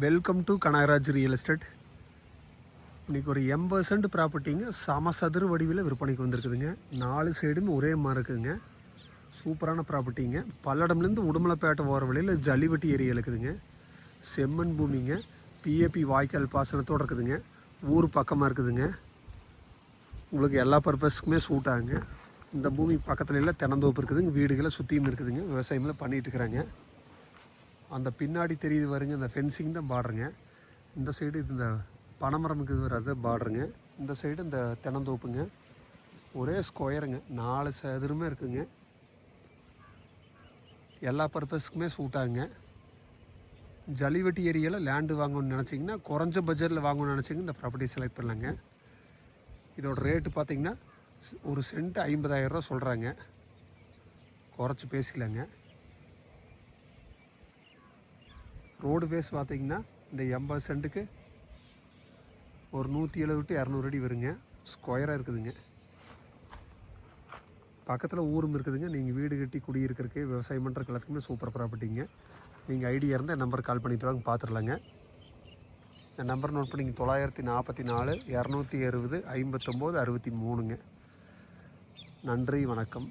Welcome to Kanagaraj real estate இன்றைக்கி ஒரு எண்பது சென்ட் ப்ராப்பர்ட்டிங்க சம சதுர வடிவில் விற்பனைக்கு வந்திருக்குதுங்க. நாலு சைடுமே ஒரே மாதிரி இருக்குதுங்க. சூப்பரான ப்ராப்பர்ட்டிங்க பல்லடம்லேருந்து உடுமலைப்பேட்டை போகிற வழியில் ஜல்லிவட்டி ஏரியா இருக்குதுங்க. செம்மண் பூமிங்க. பிஏபி வாய்க்கால் பாசனத்தோடு இருக்குதுங்க. ஊர் பக்கமாக இருக்குதுங்க. உங்களுக்கு எல்லா பர்பஸ்க்குமே சூட் ஆகுங்க. இந்த பூமி பக்கத்துல எல்லாம் தென்னந்தோப்பு இருக்குதுங்க. வீடுகளை சுற்றியும் இருக்குதுங்க. விவசாயமெல்லாம் பண்ணிகிட்டு இருக்கிறாங்க. அந்த பின்னாடி தெரியுது பாருங்க இந்த ஃபென்சிங் தான் பார்டருங்க இந்த சைடு இது இந்த பனைமரம் இருக்குது வராது பார்டருங்க இந்த சைடு இந்த தென்னந்தோப்புங்க. ஒரே ஸ்கொயருங்க நாலு சதுரமே இருக்குங்க. எல்லா பர்பஸ்க்குமே சூட் ஆகுங்க. ஏரியாவில் லேண்டு வாங்கணும்னு நினச்சிங்கன்னா குறைஞ்ச பட்ஜெட்டில் வாங்கணும்னு நினச்சிங்கன்னா இந்த ப்ராப்பர்ட்டி செலக்ட் பண்ணலாங்க. இதோட ரேட்டு பார்த்தீங்கன்னா ஒரு சென்ட் ஐம்பதாயிரரூவா சொல்கிறாங்க குறைச்சி பேசிக்கலாங்க. ரோடு பேஸ் பார்த்தீங்கன்னா இந்த எண்பது சென்ட்டுக்கு ஒரு நூற்றி எழுபது டு இரநூறு அடி வருங்க. ஸ்கொயராக இருக்குதுங்க. பக்கத்தில் ஊரும் இருக்குதுங்க. நீங்கள் வீடு கட்டி குடியிருக்கிறதுக்கு விவசாயம் பண்ணுற எல்லாத்துக்குமே சூப்பர் ப்ராப்பர்ட்டிங்க நீங்கள் ஐடியா இருந்தால் நம்பர் கால் பண்ணிட்டு வாங்க பார்த்துடலாங்க இந்த நம்பர் நோட் பண்ணிங்க தொள்ளாயிரத்தி நாற்பத்தி நாலு இரநூத்தி அறுபது ஐம்பத்தொம்போது அறுபத்தி மூணுங்க. நன்றி வணக்கம்.